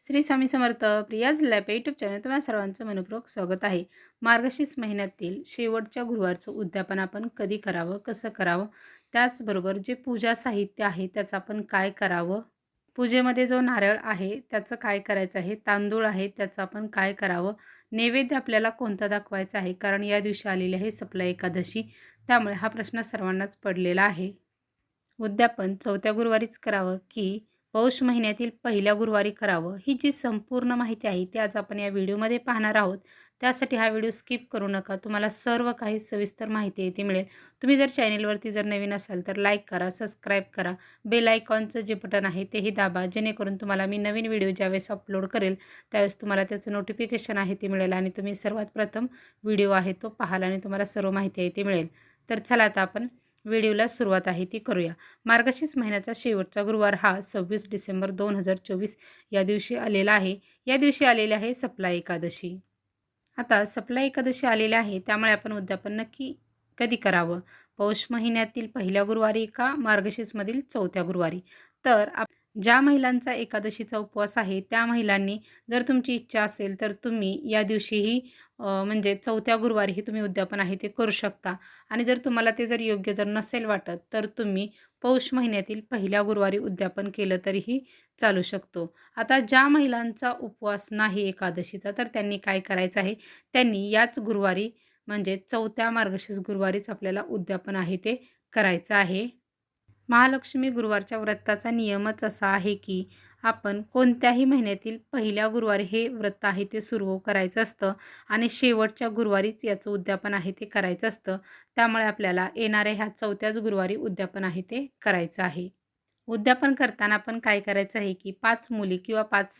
Shri Swami Samarth Priya's lab YouTube channel तुम्हाला सर्वांचं मनपूर्वक स्वागत आहे. मार्गशीर्ष महिन्यातील शेवटच्या गुरुवारचं उद्यापन आपण कधी करावं कसं करावं? त्याचबरोबर जे पूजा साहित्य आहे त्याचं आपण काय करावं? पूजेमध्ये जो नारळ आहे त्याचं काय करायचं आहे? तांदूळ आहे त्याचं आपण काय करावं? नैवेद्य आपल्याला कोणता दाखवायचा आहे? कारण या दिवशी आलेली आहे सप्लाय एकादशी त्यामुळे हा प्रश्न सर्वांनाच पडलेला आहे. उद्यापन चौथ्या गुरुवारीच करावं की पौष महिन्यातील पहिल्या गुरुवारी करावं ही जी संपूर्ण माहिती आहे ती आज आपण या व्हिडिओमध्ये पाहणार आहोत. त्यासाठी हा व्हिडिओ स्किप करू नका. तुम्हाला सर्व काही सविस्तर माहिती आहे ती मिळेल. तुम्ही जर चॅनेलवरती जर नवीन असाल तर लाईक करा सबस्क्राईब करा. बेल आयकॉनचं जे बटन आहे तेही दाबा जेणेकरून तुम्हाला मी नवीन व्हिडिओ ज्यावेळेस अपलोड करेल त्यावेळेस तुम्हाला त्याचं नोटिफिकेशन आहे ते मिळेल. आणि तुम्ही सर्वात प्रथम व्हिडिओ आहे तो पाहाल आणि तुम्हाला सर्व माहिती आहे ती मिळेल. तर चला आता आपण व्हिडिओला सुरुवात आहे ती करूया. मार्गशीर्ष महिन्याचा शेवटचा गुरुवार हा सव्वीस डिसेंबर दोन हजार चोवीस या दिवशी आलेला आहे. या दिवशी आलेले आहे सप्ला एकादशी. आता सप्ला एकादशी आलेले आहे त्यामुळे आपण उद्यापन नक्की कधी करावं? पौष महिन्यातील पहिल्या गुरुवारी का मार्गशीर्षमधील चौथ्या गुरुवारी? तर आप ज्या महिलांचा एकादशीचा उपवास आहे त्या महिलांनी जर तुमची इच्छा असेल तर तुम्ही या दिवशीही म्हणजे चौथ्या गुरुवारीही तुम्ही उद्यापन आहे ते करू शकता. आणि जर तुम्हाला ते जर योग्य जर नसेल वाटत तर तुम्ही पौष महिन्यातील पहिल्या गुरुवारी उद्यापन केलं तरीही चालू शकतो. आता ज्या महिलांचा उपवास नाही एकादशीचा तर त्यांनी काय करायचं आहे? त्यांनी याच गुरुवारी म्हणजे चौथ्या मार्गशीर्ष गुरुवारीच आपल्याला उद्यापन आहे ते करायचं आहे. महालक्ष्मी गुरुवारच्या व्रताचा नियमच असा आहे की आपण कोणत्याही महिन्यातील पहिल्या गुरुवारी हे व्रत आहे ते सुरू करायचं असतं आणि शेवटच्या गुरुवारीच याचं उद्यापन आहे ते करायचं असतं. त्यामुळे आपल्याला येणाऱ्या ह्या चौथ्याच गुरुवारी उद्यापन आहे ते करायचं आहे. उद्यापन करताना आपण काय करायचं आहे की पाच मुली किंवा पाच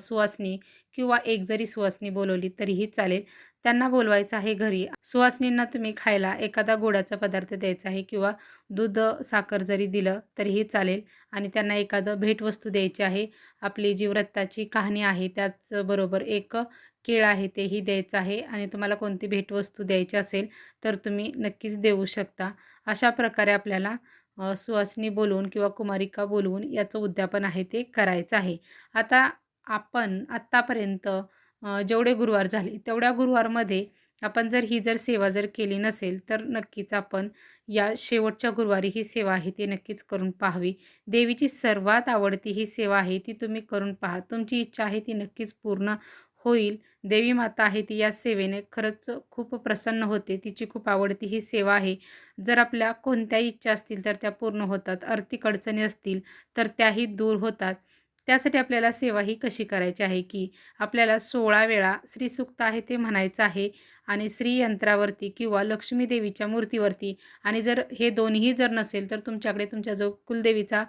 सुवासनी किंवा एक जरी सुवासनी बोलवली तरीही चालेल. त्यांना बोलवायचं आहे घरी. सुवासनींना तुम्ही खायला एखादा गोडाचा पदार्थ द्यायचा आहे किंवा दूध साखर जरी दिलं तरीही चालेल आणि त्यांना एखादं भेटवस्तू द्यायची आहे. आपली जी व्रताची कहाणी आहे त्याचबरोबर एक केळ आहे तेही द्यायचं आहे आणि तुम्हाला कोणती भेटवस्तू द्यायची असेल तर तुम्ही नक्कीच देऊ शकता. अशा प्रकारे आपल्याला सुवासिनी बोलवून किंवा कुमारिका बोलवून याचं उद्यापन आहे ते करायचं आहे. आता आपण आत्तापर्यंत जेवढे गुरुवार झाले तेवढ्या गुरुवारमध्ये आपण जर ही जर सेवा जर केली नसेल तर नक्कीच आपण या शेवटच्या गुरुवारी ही सेवा आहे ती नक्कीच करून पाहावी. देवीची सर्वात आवडती ही सेवा आहे ती तुम्ही करून पहा. तुमची इच्छा आहे ती नक्कीच पूर्ण होईल. देवी माता आहे ती या सेवेने खरंच खूप प्रसन्न होते. तिची खूप आवडती ही सेवा आहे. जर आपल्या कोणत्याही इच्छा असतील तर त्या पूर्ण होतात. आर्थिक अडचणी असतील तर त्याही दूर होतात. त्यासाठी आपल्याला सेवा ही कशी करायची आहे की आपल्याला सोळा वेळा श्रीसुक्त आहे ते म्हणायचं आहे. आणि श्रीयंत्रावरती किंवा लक्ष्मी देवीच्या मूर्तीवरती. आणि जर हे दोन्ही जर नसेल तर तुमच्याकडे तुमच्या जो कुलदेवीचा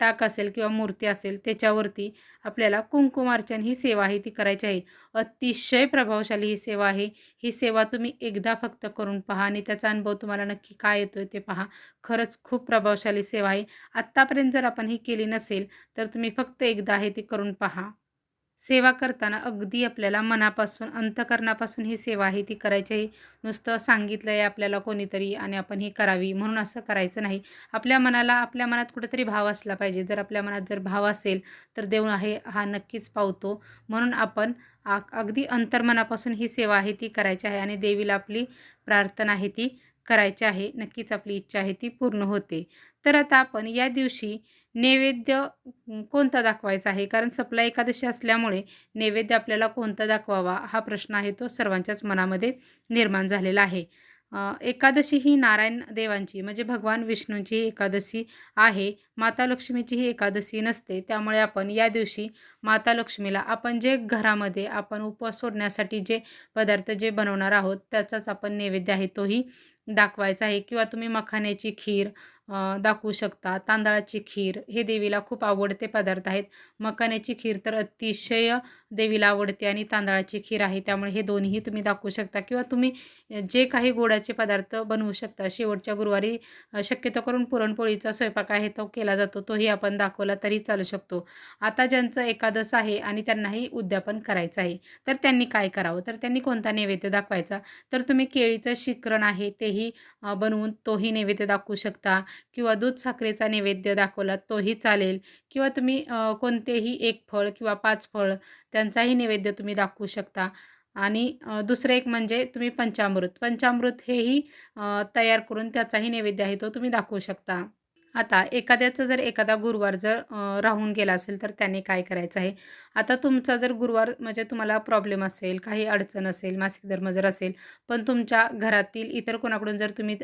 टाक असेल किंवा मूर्ती असेल त्याच्यावरती आपल्याला कुंकुमार्चन ही सेवा आहे ती करायची आहे. अतिशय प्रभावशाली ही सेवा आहे. ही सेवा तुम्ही एकदा फक्त करून पहा आणि त्याचा अनुभव तुम्हाला नक्की काय येतो ते पहा. खरंच खूप प्रभावशाली सेवा आहे. आत्तापर्यंत जर आपण ही केली नसेल तर तुम्ही फक्त एकदा आहे ती करून पहा. सेवा करताना अगदी आपल्याला मनापासून अंतकरणापासून ही सेवा आहे ती करायची आहे नुसतं सांगितलं आहे आपल्याला कोणीतरी आणि आपण ही करावी म्हणून असं करायचं नाही. आपल्या मनाला आपल्या मनात कुठेतरी भाव असला पाहिजे. जर आपल्या मनात जर भाव असेल तर देव आहे हा नक्कीच पावतो. म्हणून आपण अगदी अंतर्मनापासून ही सेवा आहे ती करायची आहे आणि देवीला आपली प्रार्थना आहे ती करायचे आहे नक्कीच आपली इच्छा आहे ती पूर्ण होते. तर आता आपण या दिवशी नैवेद्य कोणता दाखवायचा आहे? कारण सप्लाय एकादशी असल्यामुळे नैवेद्य आपल्याला कोणता दाखवावा हा प्रश्न आहे तो सर्वांच्याच मनामध्ये निर्माण झालेला आहे. एकादशी ही नारायण देवांची म्हणजे भगवान विष्णूंची एकादशी आहे. माता लक्ष्मीची ही एकादशी नसते. त्यामुळे आपण या दिवशी माता लक्ष्मीला आपण जे घरामध्ये आपण उपवास सोडण्यासाठी जे पदार्थ जे बनवणार आहोत त्याचाच आपण नैवेद्य आहे तोही दाखवायचा आहे किंवा तुम्ही मखाण्याची खीर दाखवू शकता. तांदळाची खीर हे देवीला खूप आवडते पदार्थ आहेत. मखाण्याची खीर तर अतिशय देवीला आवडते आणि तांदळाची खीर आहे. त्यामुळे हे दोन्ही तुम्ही दाखवू शकता. किंवा तुम्ही जे काही गोडाचे पदार्थ बनवू शकता. शेवटच्या गुरुवारी शक्यतो करून पुरणपोळीचा स्वयंपाक आहे तो केला जातो. तोही आपण दाखवला तरी चालू शकतो. आता ज्यांचं एकादश आहे आणि त्यांनाही उद्यापन करायचं आहे तर त्यांनी काय करावं? तर त्यांनी कोणता नैवेद्य दाखवायचा? तर तुम्ही केळीचं शिकरण आहे तेही बनवून तोही नैवेद्य दाखवू शकता. किंवा दूध साखरेचा नैवेद्य दाखवला तोही चालेल. किंवा तुम्ही कोणतेही एक फळ किंवा पाच फळ त्यांचाही नैवेद्य तुम्ही दाखवू शकता. आणि दुसरं एक म्हणजे तुम्ही पंचामृत. पंचामृत हेही तयार करून त्याचाही नैवेद्य आहे तो तुम्ही दाखवू शकता. आता एखाद्याचं जर एखादा गुरुवार जर राहून गेला असेल तर त्याने काय करायचं आहे? आता तुमचा जर गुरुवार म्हणजे तुम्हाला प्रॉब्लेम असेल काही अडचण असेल मासिक धर्म जर असेल पण तुमच्या घरातील इतर कोणाकडून जर तुम्ही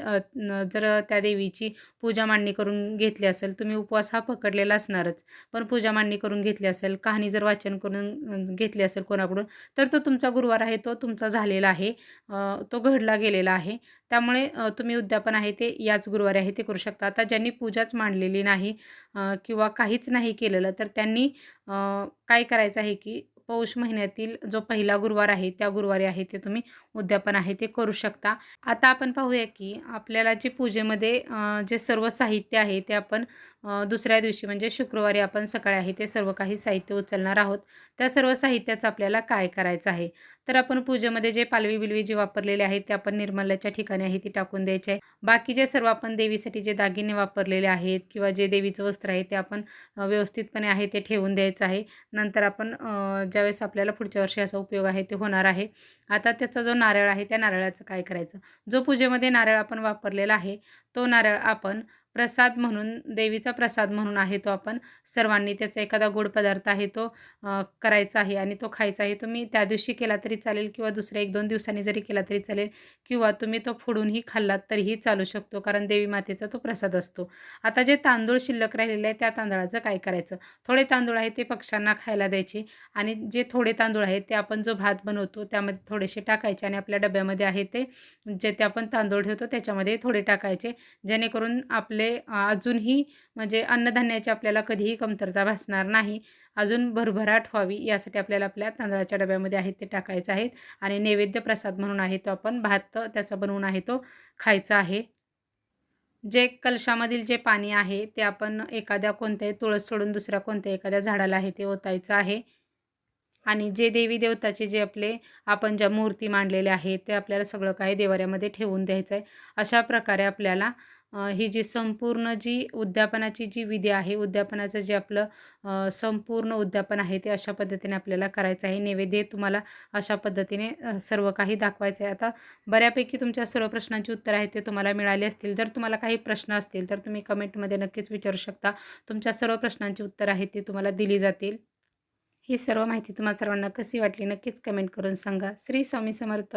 जर त्या देवीची पूजा मांडणी करून घेतली असेल तुम्ही उपवास हा पकडलेला असणारच. पण पूजा मांडणी करून घेतली असेल कहाणी जर वाचन करून घेतली असेल कोणाकडून तर तो तुमचा गुरुवार आहे तो तुमचा झालेला आहे तो घडला गेलेला आहे. त्यामुळे तुम्ही उद्यापन आहे ते याच गुरुवारी आहे ते करू शकता. आता ज्यांनी पूजाच मांडलेली नाही किंवा काहीच नाही केलेलं तर त्यांनी काय करायचं आहे की पौष महिन्यातील जो पहिला गुरुवार आहे त्या गुरुवारी आहे ते तुम्ही उद्यापन आहे ते करू शकता. आता आपण पाहूया की आपल्याला जे पूजेमध्ये जे सर्व साहित्य आहे ते आपण दुसऱ्या दिवशी म्हणजे शुक्रवारी आपण सकाळी आहे ते सर्व काही साहित्य उचलणार आहोत. त्या सर्व साहित्याचं आपल्याला काय करायचं आहे? तर आपण पूजेमध्ये जे पालवी बिलवी जे वापरलेले आहेत ते आपण निर्मल्याच्या ठिकाणी आहे ती टाकून द्यायचे आहे. बाकी जे सर्व आपण देवीसाठी जे दागिने वापरलेले आहेत किंवा जे देवीचं वस्त्र आहे ते आपण व्यवस्थितपणे आहे ते ठेवून द्यायचं आहे. नंतर आपण ज्यावेळेस आपल्याला पुढच्या वर्षी असा उपयोग आहे ते होणार आहे. आता त्याचा जो नारळ आहे त्या नारळाचं काय करायचं? जो पूजेमध्ये नारळ आपण वापरलेला आहे तो नारळ आपण प्रसाद म्हणून देवीचा प्रसाद म्हणून आहे तो आपण. सर्वांनी त्याचा एखादा गोड पदार्थ आहे तो करायचा आहे आणि तो खायचा आहे. तुम्ही त्या दिवशी केला तरी चालेल किंवा दुसऱ्या एक दोन दिवसांनी जरी केला तरी चालेल किंवा तुम्ही तो फोडूनही खाल्लात तरीही चालू शकतो कारण देवी मातेचा तो प्रसाद असतो. आता जे तांदूळ शिल्लक राहिलेले आहे त्या तांदळाचं काय करायचं? थोडे तांदूळ आहे ते पक्ष्यांना खायला द्यायचे आणि जे थोडे तांदूळ आहेत ते आपण जो भात बनवतो त्यामध्ये थोडेसे टाकायचे आणि आपल्या डब्यामध्ये आहे ते जे ते आपण तांदूळ ठेवतो त्याच्यामध्ये थोडे टाकायचे. जेणेकरून आपले अ, अजूनही म्हणजे अन्नधान्याची आपल्याला कधीही कमतरता भासणार नाही. अजून भरभराट व्हावी यासाठी आपल्याला आपल्या तांदळाच्या डब्यामध्ये आहेत ते टाकायचं आहेत आणि नैवेद्य प्रसाद म्हणून आहे तो आपण भात त्याचा बनवून आहे तो खायचा आहे. जे कलशामधील जे पाणी आहे ते आपण एखाद्या कोणत्याही तुळस सोडून दुसऱ्या कोणत्या एखाद्या झाडाला आहे ते ओतायचं आहे. आणि जे देवी देवताचे जे आपले आपण ज्या मूर्ती मांडलेल्या आहेत ते आपल्याला सगळं काही देवाऱ्यामध्ये ठेवून द्यायचं आहे अशा प्रकारे आपल्याला ही जी संपूर्ण जी उद्यापनाची जी विधी आहे उद्यापनाचं जे आपलं संपूर्ण उद्यापन आहे ते अशा पद्धतीने आपल्याला करायचं आहे. नैवेद्य तुम्हाला अशा पद्धतीने सर्व काही दाखवायचं आहे आता बऱ्यापैकी तुमच्या सर्व प्रश्नांची उत्तरं आहेत ते तुम्हाला मिळाले असतील. जर तुम्हाला काही प्रश्न असतील तर तुम्ही कमेंटमध्ये नक्कीच विचारू शकता. तुमच्या सर्व प्रश्नांची उत्तर आहेत ती तुम्हाला दिली जातील. ही सर्व माहिती तुम्हाला सर्वांना कशी वाटली नक्कीच कमेंट करून सांगा. श्री स्वामी समर्थ.